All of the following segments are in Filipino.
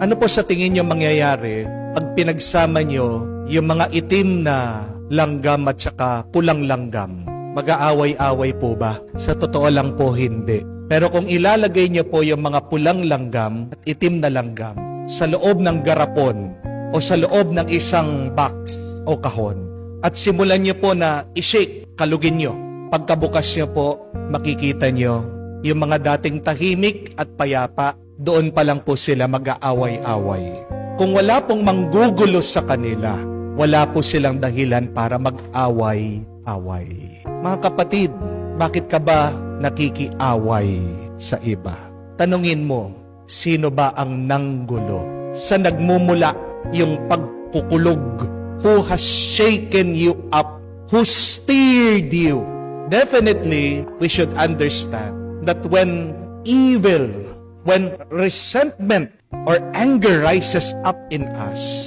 Ano po sa tingin nyo mangyayari pag pinagsama nyo yung mga itim na langgam at saka pulang langgam? Mag-aaway-away po ba? Sa totoo lang po hindi. Pero kung ilalagay nyo po yung mga pulang langgam at itim na langgam sa loob ng garapon o sa loob ng isang box o kahon at simulan nyo po na i-shake, kalugin nyo. Pagkabukas nyo po, makikita nyo yung mga dating tahimik at payapa, doon pa lang po sila mag-aaway-away. Kung wala pong manggugulo sa kanila, wala po silang dahilan para mag-away-away. Mga kapatid, bakit ka ba nakikiaway sa iba? Tanungin mo, sino ba ang nanggulo? Sa nagmumula yung pagkukulog? Who has shaken you up? Who steered you? Definitely, we should understand that when evil, when resentment or anger rises up in us,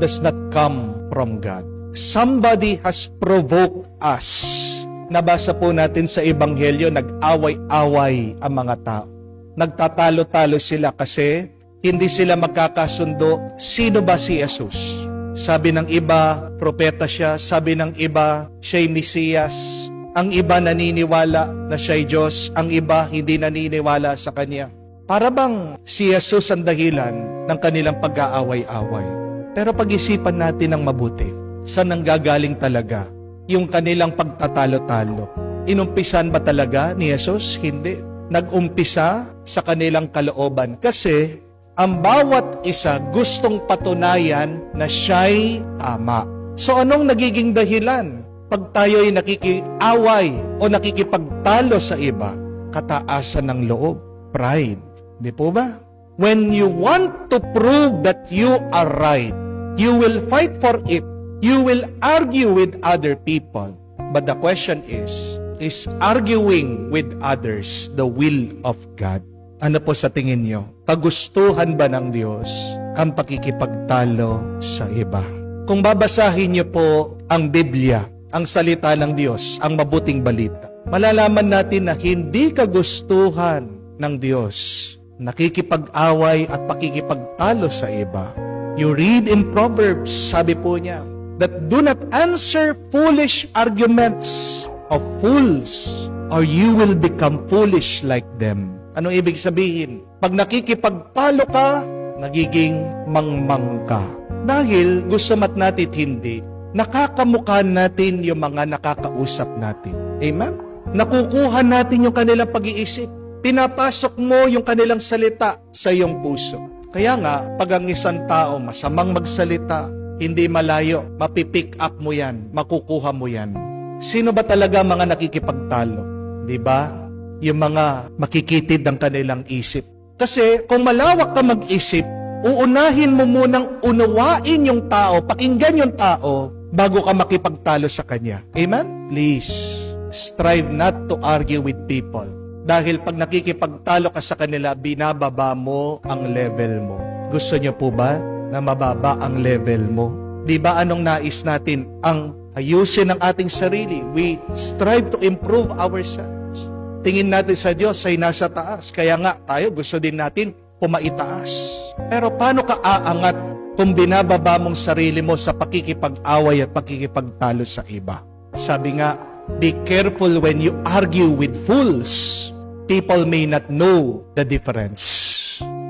does not come from God. Somebody has provoked us. Nabasa po natin sa Ebanghelyo, nag-away-away ang mga tao. Nagtatalo-talo sila kasi hindi sila magkakasundo. Sino ba si Jesus? Sabi ng iba, propeta siya. Sabi ng iba, siya'y Mesiyas. Ang iba naniniwala na siya'y Diyos. Ang iba hindi naniniwala sa Kanya. Para bang si Jesus ang dahilan ng kanilang pag-aaway-away? Pero pag-isipan natin ng mabuti, saan nanggagaling talaga yung kanilang pagtatalo-talo? Inumpisan ba talaga ni Jesus? Hindi. Nag-umpisa sa kanilang kalooban kasi ang bawat isa gustong patunayan na siya'y tama. So anong nagiging dahilan? Pag tayo'y nakikiaway o nakikipagtalo sa iba, kataasan ng loob, pride. Di po ba? When you want to prove that you are right, you will fight for it. You will argue with other people. But the question is, is arguing with others the will of God? Ano po sa tingin nyo? Kagustuhan ba ng Diyos ang pakikipagtalo sa iba? Kung babasahin niyo po ang Biblia, ang salita ng Diyos, ang mabuting balita, malalaman natin na hindi kagustuhan ng Diyos nakikipag-away at pakikipagtalo sa iba. You read in Proverbs, sabi po niya, that do not answer foolish arguments of fools or you will become foolish like them. Ano ibig sabihin? Pag nakikipagtalo ka, nagiging mangmang ka. Dahil gusto mat natin hindi, nakakamukha natin yung mga nakakausap natin. Amen? Nakukuha natin yung kanilang pag-iisip. Pinapasok mo yung kanilang salita sa iyong puso. Kaya nga, pag ang isang tao masamang magsalita, hindi malayo, mapipick up mo yan, makukuha mo yan. Sino ba talaga mga nakikipagtalo? Di ba? Yung mga makikitid ang kanilang isip. Kasi kung malawak ka mag-isip, uunahin mo munang unawain yung tao, pakinggan yung tao, bago ka makipagtalo sa kanya. Amen? Please, strive not to argue with people. Dahil pag nakikipagtalo ka sa kanila, binababa mo ang level mo. Gusto niyo po ba na mababa ang level mo? Di ba anong nais natin? Ang ayusin ng ating sarili. We strive to improve ourselves. Tingin natin sa Diyos ay nasa taas. Kaya nga tayo gusto din natin pumaitaas. Pero paano ka aangat kung binababa mong sarili mo sa pakikipag-away at pakikipagtalo sa iba? Sabi nga, Be careful when you argue with fools. People may not know the difference.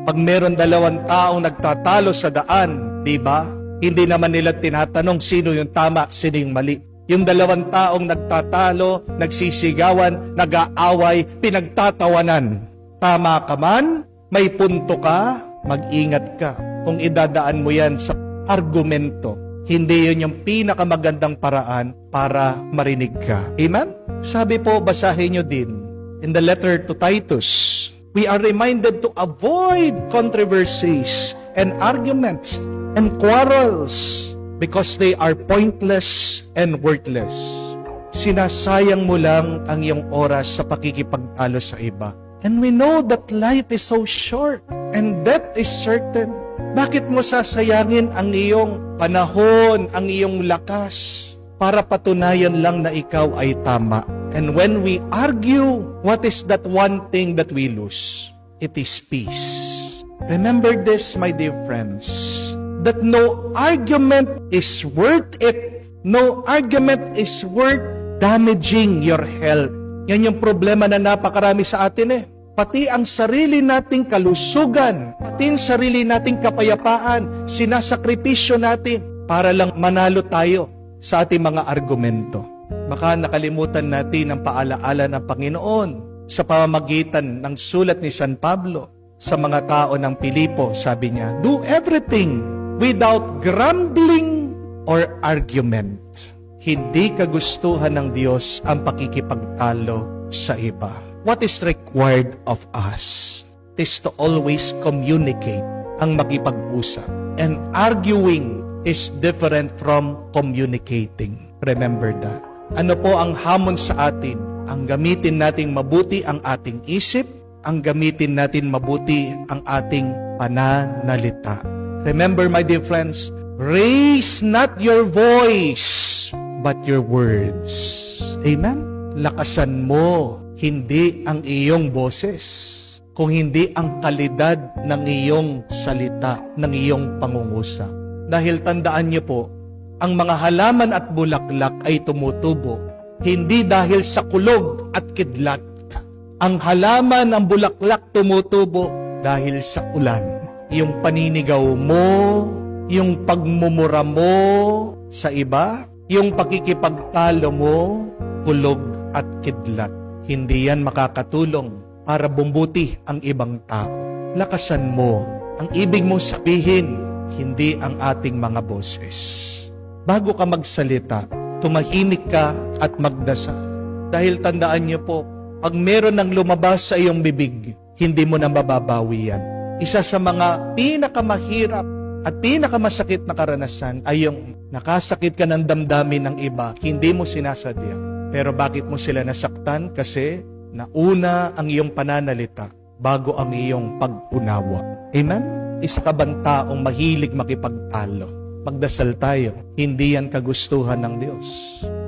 Pag meron dalawang taong nagtatalo sa daan, di ba? Hindi naman nila tinatanong sino yung tama, sino yung mali. Yung dalawang taong nagtatalo, nagsisigawan, nag-aaway, pinagtatawanan. Tama ka man, may punto ka, mag-ingat ka. Kung idadaan mo yan sa argumento, hindi yun yung pinakamagandang paraan para marinig ka. Amen? Sabi po, basahin nyo din, in the letter to Titus, we are reminded to avoid controversies and arguments and quarrels because they are pointless and worthless. Sinasayang mo lang ang iyong oras sa pakikipagtalo sa iba. And we know that life is so short and death is certain. Bakit mo sasayangin ang iyong panahon, ang iyong lakas para patunayan lang na ikaw ay tama? And when we argue, what is that one thing that we lose? It is peace. Remember this, my dear friends, that no argument is worth it. No argument is worth damaging your health. Yan yung problema na napakarami sa atin eh. Pati ang sarili nating kalusugan, pati ang sarili nating kapayapaan, sinasakripisyo natin para lang manalo tayo sa ating mga argumento. Baka nakalimutan natin ang paalaala ng Panginoon sa pamamagitan ng sulat ni San Pablo sa mga tao ng Pilipo. Sabi niya, do everything without grumbling or argument. Hindi kagustuhan ng Diyos ang pakikipagtalo sa iba. What is required of us is to always communicate ang makipag-usap. And arguing is different from communicating. Remember that. Ano po ang hamon sa atin? Ang gamitin nating mabuti ang ating isip, ang gamitin natin mabuti ang ating pananalita. Remember, my dear friends, raise not your voice, but your words. Amen? Lakasan mo, hindi ang iyong boses, kung hindi ang kalidad ng iyong salita, ng iyong pangungusap. Dahil tandaan niyo po, ang mga halaman at bulaklak ay tumutubo hindi dahil sa kulog at kidlat. Ang halaman ang bulaklak tumutubo dahil sa ulan. Yung paninigaw mo, yung pagmumura mo sa iba, yung pakikipagtalo mo, kulog at kidlat. Hindi yan makakatulong para bumbuti ang ibang tao. Lakasan mo. Ang ibig mong sabihin, hindi ang ating mga boses. Bago ka magsalita, tumahimik ka at magdasal. Dahil tandaan niyo po, pag meron ng lumabas sa iyong bibig, hindi mo na mababawi yan. Isa sa mga pinakamahirap at pinakamasakit na karanasan ay yung nakasakit ka ng damdamin ng iba, hindi mo sinasadya. Pero bakit mo sila nasaktan? Kasi nauna ang iyong pananalita bago ang iyong pag-unawa. Amen? Isa ka bang taong mahilig makipagtalo? Magdasal tayo. Hindi yan kagustuhan ng Diyos.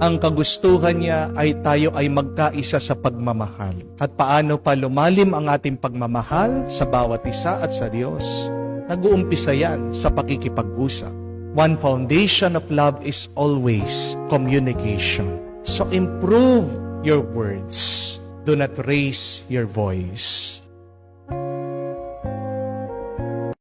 Ang kagustuhan niya ay tayo ay magkaisa sa pagmamahal. At paano pa lumalim ang ating pagmamahal sa bawat isa at sa Diyos? Nag-uumpisa yan sa pakikipag-usap. One foundation of love is always communication. So improve your words. Do not raise your voice.